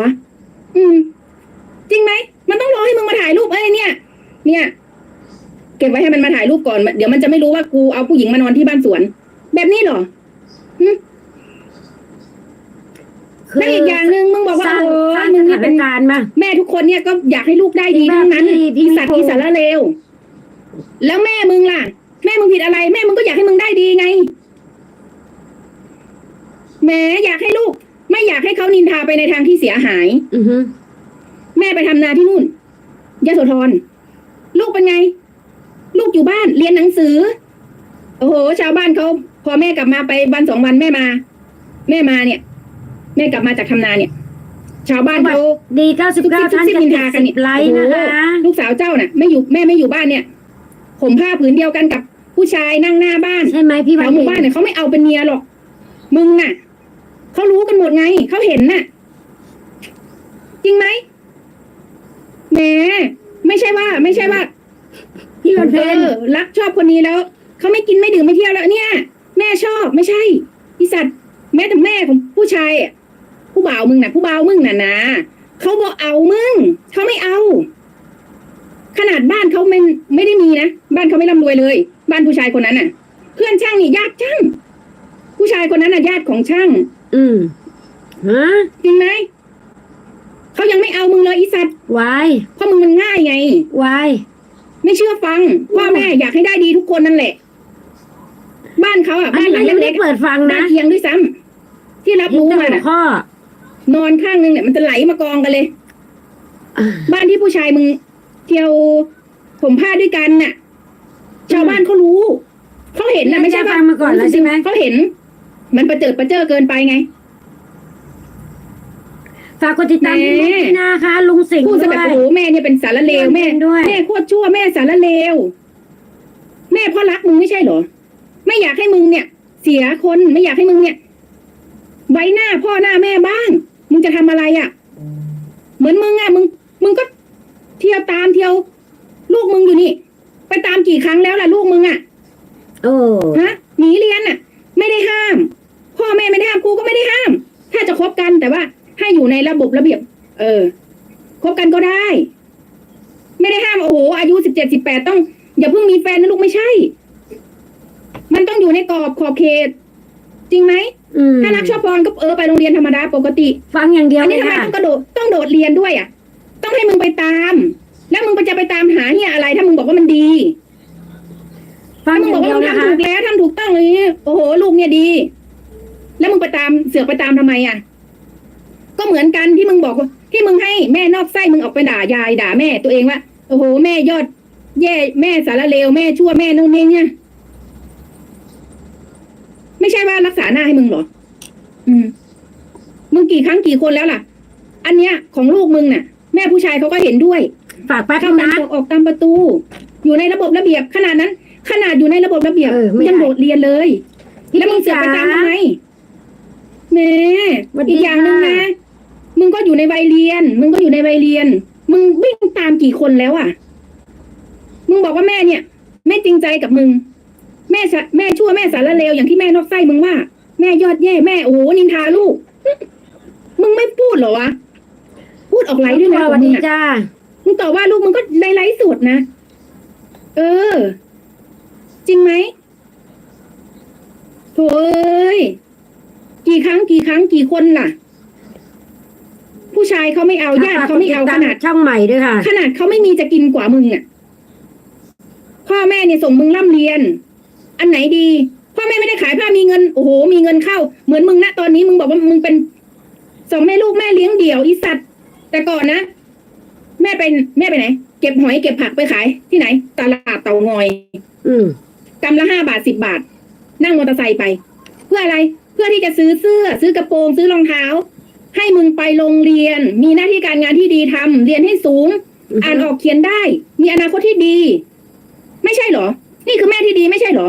วะ อืม จริงไหม มันต้องรอให้มึงมาถ่ายรูปเอ้ยเนี่ย เนี่ย เก็บไว้ให้มันมาถ่ายรูปก่อน เดี๋ยวมันจะไม่รู้ว่ากูเอาผู้หญิงมานอนที่บ้านสวน แบบนี้เหรอหึคืแล้วอีกอย่างหนึ่งมึงบอกสว่าร้างโอ้สร้างมึงสนี่ถาเป็นนการณ์มา แม่ทุกคนเนี่ยก็อยากให้ลูกได้ดีพี่ว่าทั้งนั้นพี่พี่อีสัตว์พี่ อีสารเลวแล้วแม่มึงล่ะ แม่มึงผิดอะไร แม่มึงก็อยากให้มึงได้ดีไงแหมอยากให้ลูกไม่ อยากให้เขานินทาไปในทางที่เสียหาย อือฮึแม่ไปทำนาที่นู่นยโสธรลูกเป็นไง ลูกอยู่บ้านเรียนหนังสือ โอ้โห ชาวบ้านเขาพอแม่กลับมาไปวันสองวันแม่มา แม่มาเนี่ย แม่กลับมาจากทำนาเนี่ย ชาวบ้านเขา ดีเก้าสิบทุกเก้าที่ทุกท่านที่จะนินติดทากันสิเนี่ยบไลค์นะคะโอ้โหลูกสาวเจ้าน่ะไม่อยู่แม่ไม่อยู่บ้านเนี่ยผมผ้าผืนเดียวกันกับผู้ชายนั่งหน้าบ้านใช่ไหมพี่แถวันวหมู่เพ็ญบ้านเนี่ยเขาไม่เอาเป็นเมียหรอก มึงน่ะ เขารู้กันหมดไง เขาเห็นน่ะ จริงไหมแหมไม่ใช่ว่า ไม่ใช่ว่าพี่วันเอเพ็ญอรักชอบคนนี้แล้วเขาไม่กินไม่ดื่มไม่เที่ยวแล้วเนี่ย แม่ชอบไม่ใช่อีสัตว์แม้แต่แม่ของผู้ชายอะผู้บ่าวมึงน่ะ ผู้บ่าวมึงน่ะนะเขาบอกเอามึงเขาไม่เอา ขนาดบ้านเขาไม่ไม่ได้มีนะบ้านเขาไม่ร่ำรวยเลย บ้านผู้ชายคนนั้นน่ะ เพื่อนช่างนี่ญาติช่างผู้ชายคนนั้นน่ะญาติของช่าง อืมฮะจริงไหมเขายังไม่เอามึงเลยอีสัตว์วายเพราะมึงมันง่ายไง วาย ไม่เชื่อฟังพ่อแม่อยากให้ได้ดีทุกคนนั่นแหละ บ้านเขาอะอันบ้านนี้หลัก็งยังไม่เล็ได้กๆเปิดฟังด้านะนเคียงด้วยซ้ำที่รับรู้มาหัวน่ะ ข้อนอนข้างนึงเนี่ยมันจะไหลมากองกันเลย อ่า บ้านที่ผู้ชายมึงเที่ยวผมผ้าด้วยกันน่ะ ชาวบ้านเขารู้เขาเห็นนะไม่ใช่ฟัว่างมาก่อนแล้วใช่ไหม เขาเห็น มันประเจิดประเจ้อเกินไปไง ฝากกดติดตามแม่ พี่นุชด้วยนะคะลุงสิงห์พูดซะด้แบวบย โอ้โหแม่เนี่ยเป็นสารเลวแม่ด้วย แม่โคตรชั่วแม่สารเลวแม่เพ่อรักมึงไม่ใช่เหรอ ไม่อยากให้มึงเนี่ย เสียคนไม่อยากให้มึงเนี่ย ไว้หน้าพ่อหน้าแม่บ้าง มึงจะทำอะไรอะ่ะ เหมือนมึงอะ่ะมึง มึงก็เที่ยวตามเที่ยว ลูกมึงอยู่นี่ ไปตามกี่ครั้งแล้วล่ะลูกมึงอะ่ะ โอ้ ฮะหนีเรียนอะ ไม่ได้ห้าม พ่อแม่ไม่ได้ห้ามครูก็ไม่ได้ห้าม ถ้าจะคบกันแต่ว่า ให้อยู่ในระบบระเบียบ เออคบกันก็ได้ ไม่ได้ห้ามโอ้โหอายุสิบเจ็ดสิบแปดต้อง อย่าเพิ่งมีแฟนนะลูกไม่ใช่ มันต้องอยู่ในกรอบขอบเขต จริงไหมอืมถ้ารักชอบบอลก็เออไปโรงเรียนธรรมดาปกติ ฟังอย่างเดียวอันเลนี้ยทำไมค่ะต้องกระโดดต้องโดดเรียนด้วยอะ ต้องให้มึงไปตาม แล้วมึงไปจะไปตามหาเนี่ยอะไร ถ้ามึงบอกว่ามันดีฟังถ้ามึองบย่าองกเดีว่ายวมึงนะคะทำถูกแล้วทำถูกต้องเลยโอ้โห ลูกเนี่ยดี แล้วมึงไปตามเสือกไปตามทำไมอะ ก็เหมือนกันที่มึงบอกว่าที่มึงให้แม่นอกไส้มึงออกไปด่ายายด่าแม่ตัวเองว่าโอ้โหแม่ยอด แย่แม่สารเลวแม่ชั่วแม่นู่นนี่เนี่ยไม่ใช่ว่ารักษาหน้าให้มึงเหรอ อืม มึงกี่ครั้งกี่คนแล้วล่ะ อันเนี้ยของลูกมึงน่ะ แม่ผู้ชายเขาก็เห็นด้วย ฝากแป๊บเข้านึงตามนะออกตามประตู อยู่ในระบบระเบียบขนาดนั้น ขนาดอยู่ในระบบระเบียบเออไม่ได้ยังโดดเรียนเลยพี่แล้วมึงเสือกไปตามจ๋าทำไม แหม่สวัสดีอีกอย่างหนึ่งค่ะ นะ มึงก็อยู่ในวัยเรียน มึงก็อยู่ในวัยเรียน มึงวิ่งตามกี่คนแล้วอะ มึงบอกว่าแม่เนี่ยไม่จริงใจกับมึง แม่สะแม่ชั่วแม่สารเลวอย่างที่แม่นอกไส้มึงว่า แม่ยอดแย่แม่โอ้โหนินทาลูก มึงไม่พูดเหรอวะ พูดออกไลฟ์ด้วยนะสขวัอสงมึดีงอะจ้า มึงตอบว่าลูกมึงก็ไลฟ์ไลฟ์สดนะ เออ จริงไหมโถเอ้ย กี่ครั้งกี่ครั้งกี่คนล่ะ ผู้ชายเขาไม่เอาญาติเขาไม่เอาขนาดช่องใหม่ด้วยค่ะ ขนาดเขาไม่มีจะกินกว่ามึงอะพ่อแม่เนี่ยส่งมึงร่ำเรียน อันไหนดี พ่อแม่ไม่ได้ขายผ้ามีเงินโอ้โห มีเงินเข้า เหมือนมึงนะตอนนี้มึงบอกว่ามึงเป็นสองแม่ลูกแม่เลี้ยงเดี่ยวอีสัตว์แต่ก่อนนะแม่เป็นแม่ไปไหน เก็บหอยเก็บผักไปขายที่ไหน ตลาดเตางอย อืมกำละห้าบาทสิบบาท นั่งมอเตอร์ไซค์ไป เพื่ออะไรเพื่อที่จะซื้อเสื้อ ซื้อกระโปรง ซื้อรองเท้า ให้มึงไปโรงเรียน มีหน้าที่การงานที่ดีทำเรียนให้สูง อ่านออกเขียนได้ มีอนาคตที่ดี ไม่ใช่เหรอ นี่คือแม่ที่ดีไม่ใช่เหรอ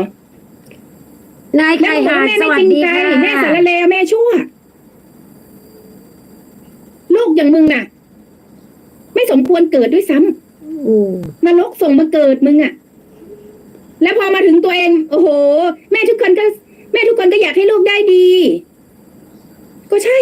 นายแล้ไก่วบอกหาว่าดแม่สไม่วัจสริงดีใจค่ะแม่สารเลวแม่ชั่ว ลูกอย่างมึงน่ะ ไม่สมควรเกิดด้วยซ้ำโอ้นรกส่งมาเกิดมึงอะแล้วพอมาถึงตัวเอง โอ้โห แม่ทุกคนก็ แม่ทุกคนก็อยากให้ลูกได้ดี ก็ใช่